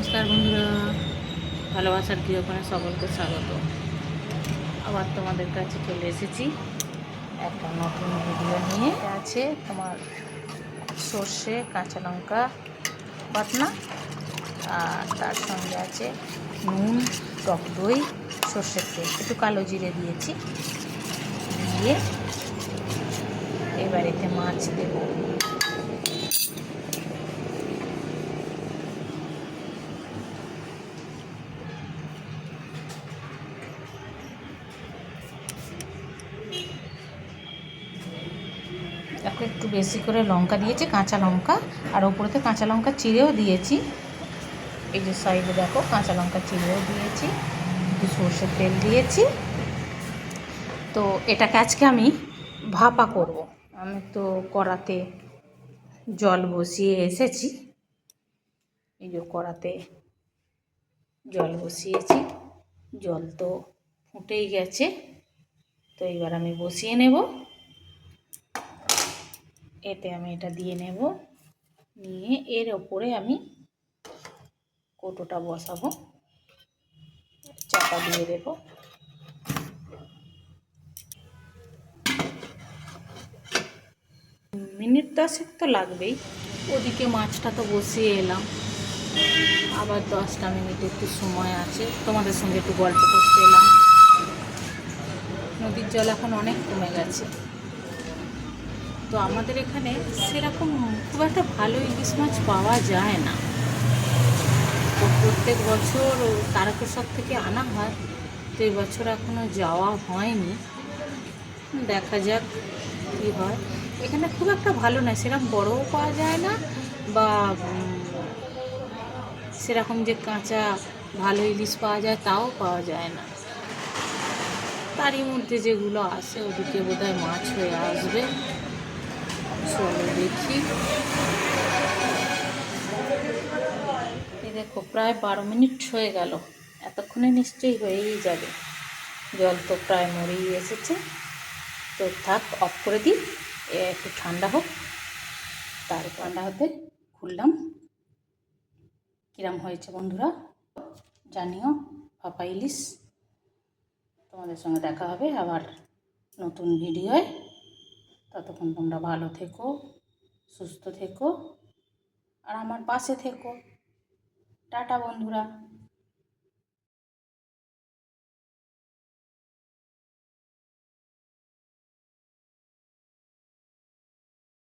নমস্কার বন্ধুরা, ভালোবাসার গৃহকোণে সকলকে স্বাগত। আবার তোমাদের কাছে চলে এসেছি একটা নতুন ভিডিও নিয়ে। আছে তোমার সর্ষে, কাঁচা লঙ্কা বাটনা, আর তার সঙ্গে আছে নুন, টক দই, সর্ষের তেল। একটু কালো জিরে দিয়েছি। দিয়ে এবার এতে মাছ দেবো। তাকে একটু বেশি করে লঙ্কা দিয়েছি, কাঁচা লঙ্কা। আর ওপরেতে কাঁচা লঙ্কা চিড়েও দিয়েছি। এই যে সাইডে দেখো, কাঁচা লঙ্কা চিড়েও দিয়েছি। একটু সর্ষের তেল দিয়েছি। তো এটাকে আজকে আমি ভাপা করব। আমি তো কড়াতে জল বসিয়ে এসেছি। এই যে কড়াতে জল বসিয়েছি। জল তো ফুটেই গেছে। তো এবার আমি বসিয়ে নেব। এতে আমি এটা দিয়ে নেব। নিয়ে এর ওপরে আমি কোটোটা বসাবো। চাপা দিয়ে দেব। মিনিট দশেক তো লাগবেই। ওদিকে মাছটা তো বসিয়ে এলাম। আবার দশটা মিনিট একটু সময় আছে। তোমাদের সঙ্গে একটু গল্প করতে এলাম। নদীর জল এখন অনেক কমে গেছে। তো আমাদের এখানে সেরকম খুব একটা ভালো ইলিশ মাছ পাওয়া যায় না। তো প্রত্যেক বছর তারকেশ্বর থেকে আনা হয়, তো বছর এখনও যাওয়া হয়নি। দেখা যাক কী হয়। এখানে খুব একটা ভালো নয়, সেরকম বড়ও পাওয়া যায় না বা সেরকম যে কাঁচা ভালো ইলিশ পাওয়া যায় তাও পাওয়া যায় না। তারই মধ্যে যেগুলো আসে ওদিকে বোধহয় মাছ হয়ে আসবে। চলো দেখি। দেখো, প্রায় বারো মিনিট হয়ে গেল। এতক্ষণে নিশ্চয়ই হয়েই যাবে। জল তো প্রায় মরেই এসেছে। তো থাক, অফ করে দিই। একটু ঠান্ডা হোক। তার ঠান্ডা হতে খুললাম। কিরম হয়েছে বন্ধুরা? জানিও, পাপা ইলিশ। তোমাদের সঙ্গে দেখা হবে আবার নতুন ভিডিওয়। ততক্ষণ তোমরা ভালো থেকো সুস্থ থেকো আর আমার পাশে থেকো। টাটা বন্ধুরা।